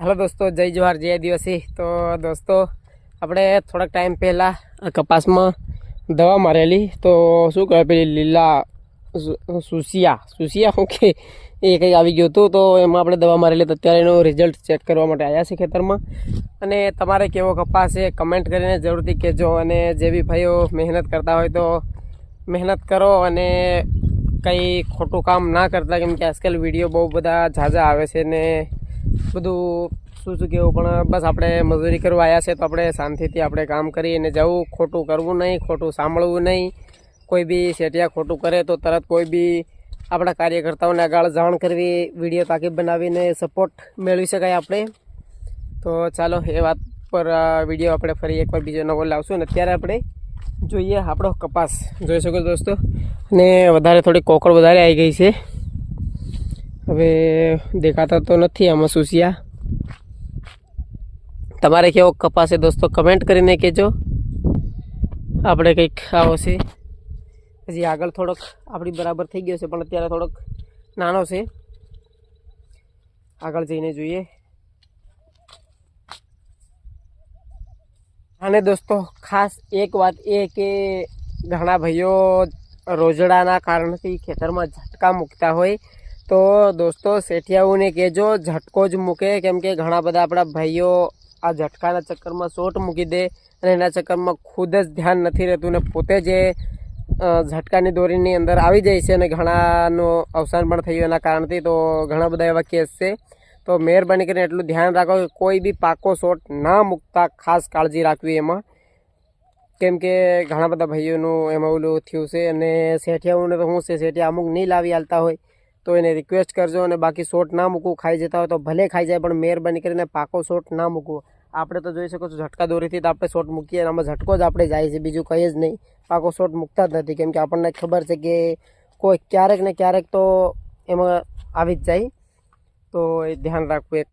Hello દોસ્તો, જય જવાહર, જય દિવસી તો દોસ્તો, આપણે થોડાક ટાઈમ પહેલાં કપાસમાં દવા મારેલી. તો શું કહેવાય પેલી લીલા સુસિયા? સુસિયા હું કે? એ કંઈ આવી ગયું હતું. તો એમાં આપણે દવા મારેલી તો અત્યારે એનું રિઝલ્ટ ચેક કરવા માટે આવ્યા છે ખેતરમાં. અને તમારે કેવો કપાસ છે કમેન્ટ કરીને જરૂરથી કહેજો. અને જે બી ભાઈઓ મહેનત કરતા હોય તો મહેનત કરો અને કંઈ ખોટું કામ ના કરતા, કેમ કે આજકાલ વીડિયો બહુ બધા ઝાઝા આવે છે ને બધું શું શું કહેવું પણ બસ આપણે મજૂરી કરવા આવ્યા છે તો આપણે શાંતિથી આપણે કામ કરીને જવું. ખોટું કરવું નહીં, ખોટું સાંભળવું નહીં. કોઈ બી શેઠિયા ખોટું કરે તો તરત કોઈ બી આપણા કાર્યકર્તાઓને આગળ જાણ કરવી, વીડિયો તાકીબ બનાવીને સપોર્ટ મેળવી શકાય આપણે. તો ચાલો, એ વાત પર વીડિયો આપણે ફરી એકવાર બીજો નવો લાવશું. અને અત્યારે આપણે જોઈએ આપણો કપાસ. જોઈ શકો દોસ્તો? અને વધારે થોડી કોકળ વધારે આવી ગઈ છે. હવે દેખાતા તો નથી આમાં સુસિયા. તમારે કેવો કપાસ દોસ્તો? કમેન્ટ કરીને કહેજો. આપણે કંઈક આવો છે. હજી આગળ થોડોક આપણી બરાબર થઈ ગયો છે, પણ અત્યારે થોડોક નાનો છે. આગળ જઈને જોઈએ. અને દોસ્તો, ખાસ એક વાત એ કે ઘણા ભાઈઓ રોજડાના કારણથી ખેતરમાં ઝટકા મૂકતા હોય તો દોસ્તો, શેઠિયાઓને કહેજો, ઝટકો જ મૂકે. કેમ કે ઘણા બધા આપણા ભાઈઓ આ ઝટકાના ચક્કરમાં શોટ મૂકી દે અને એના ચક્કરમાં ખુદ જ ધ્યાન નથી રહેતું ને પોતે જે ઝટકાની દોરીની અંદર આવી જાય છે અને ઘણાનું અવસાન પણ થયું એના કારણથી, તો ઘણા બધા એવા કેસ છે. તો મહેરબાની કરીને એટલું ધ્યાન રાખો કે કોઈ બી પાકો શોટ ના મૂકતા ખાસ કાળજી રાખવી એમાં. કેમ કે ઘણા બધા ભાઈઓનું એમાં ઓલું થયું છે અને શેઠિયાઓને તો શું છે, શેઠિયા અમુક નહીં લાવી આવતા હોય. તો એને રિક્વેસ્ટ કરજો અને બાકી શોટ ના મૂકવું, ખાઈ જતા હોય તો ભલે ખાઈ જાય, પણ મહેરબાની કરીને પાકો શોટ ના મૂકવો. આપણે તો જોઈ શકો છો ઝટકા દોરીથી તો આપણે શોટ મૂકીએ અને આમાં ઝટકો જ આપણે જાય છે, બીજું કંઈ જ નહીં. પાકો શોટ મૂકતા જ નથી, કેમ કે આપણને ખબર છે કે કોઈ ક્યારેક ને ક્યારેક તો એમાં આવી જ જાય. તો એ ધ્યાન રાખવું એક